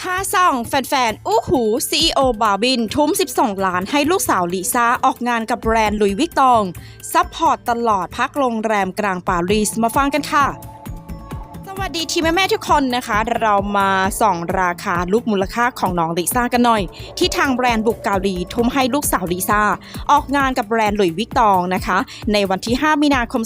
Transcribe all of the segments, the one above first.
พาส่องแฟนๆ อู้หู CEO บาบิน ทุ่ม 12 ล้านให้ลูกสาวลิซ่า ออกงานกับแบรนด์ลุยวิกตอง ซัพพอร์ตตลอดพักโรงแรมกลางปารีสมาฟังกันค่ะ วัสดีทีมแม่ๆทุกคนนะคะ เรามาส่องราคาลูกมูลค่าของน้องลิซ่ากันหน่อย ที่ทางแบรนด์บุกเกาหลีทุ่มให้ลูกสาวลิซ่า ออกงานกับแบรนด์หลุยวิกตองนะคะ ในวันที่ 5 มีนาคม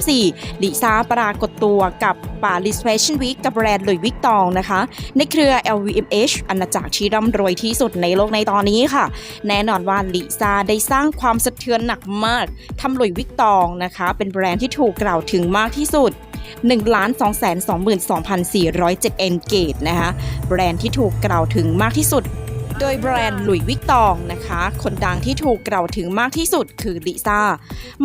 2024ลิซ่าปรากฏตัวกับปารีสแฟชั่นวีคกับแบรนด์หลุยวิกตองนะคะ ในเครือ LVMH อาณาจักรที่ร่ำรวยที่สุดในโลกในตอนนี้ค่ะ แน่นอนว่าลิซ่าได้สร้างความสะเทือนหนักมากทำหลุยวิกตองนะคะ เป็นแบรนด์ที่ถูกกล่าวถึงมากที่สุด 1 2 2 2 407เอนเกตนะคะแบรนด์ที่ถูกกล่าวถึงมากที่สุด โดยแบรนด์หลุยวิกตองนะคะ คนดังที่ถูกกล่าวถึงมากที่สุดคือลิซ่า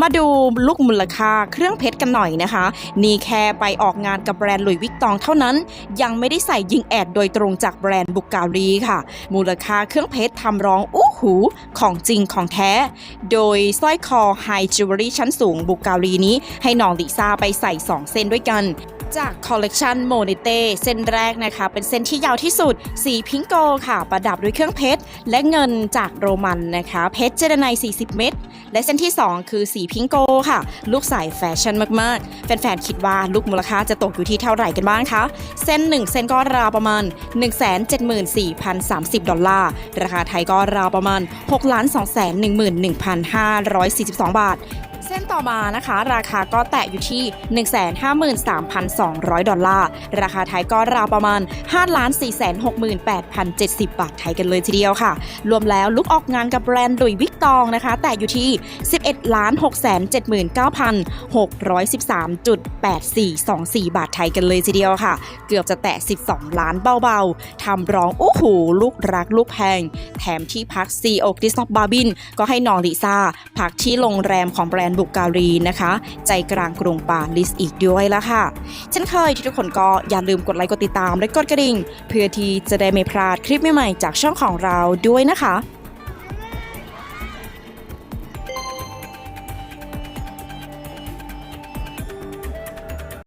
มาดูลูกมูลค่าเครื่องเพชรกันหน่อยนะคะ นี่แค่ไปออกงานกับแบรนด์หลุยวิกตองเท่านั้น ยังไม่ได้ใส่ยิงแอดโดยตรงจากแบรนด์บุกการีค่ะ มูลค่าเครื่องเพชรทำร้องอู้หูของจริงของแท้ โดยสร้อยคอไฮจิวเวลรี่ชั้นสูงบุกการีนี้ ให้น้องลิซ่าไปใส่ 2 เส้นด้วยกัน จากคอลเลกชันโมเนเต้เส้นแรกนะคะ เป็นเส้นที่ยาวที่สุด สีพิงโกค่ะ ประดับด้วยเครื่องเพชร และเงินจากโรมันนะคะ เพชรเจรไน40 เม็ดและเส้นที่ 2 คือสีพิงโกค่ะ ลูกสายแฟชั่นมากๆ แฟนๆ คิดว่าลูกมูลค่าจะตกอยู่ที่เท่าไหร่กันบ้างคะ เส้น 1 เส้นก็ราวประมาณ 174,030 ดอลลาร์ ราคาไทยก็ราวประมาณ6 2 1 1 542 บาท ต่อมานะคะ ราคาก็แตะอยู่ที่ 153,200 ดอลลาร์ ราคาไทยก็ราวประมาณ 5,468,070 บาทไทยกันเลยทีเดียวค่ะ รวมแล้วลุกออกงานกับแบรนด์ดุยวิกตองนะคะ แตะอยู่ที่ 11,679,613.8424 บาทไทยกันเลยทีเดียวค่ะ เกือบจะแตะ 12 ล้านเบาๆ ทำร้องโอู้หูลูกรักลูกแพง แถมที่พักซีโอคริสตอฟบาบิน ก็ให้น้องลิซ่าพักที่โรงแรมของแบรนด์บุกการีนะคะ ใจกลางกรุงปารีสอีกด้วยละค่ะ เช่นเคยที่ทุกคนก็อย่าลืมกดไลค์กดติดตามและกดกระดิ่ง เพื่อที่จะได้ไม่พลาดคลิปใหม่ๆจากช่องของเราด้วยนะคะ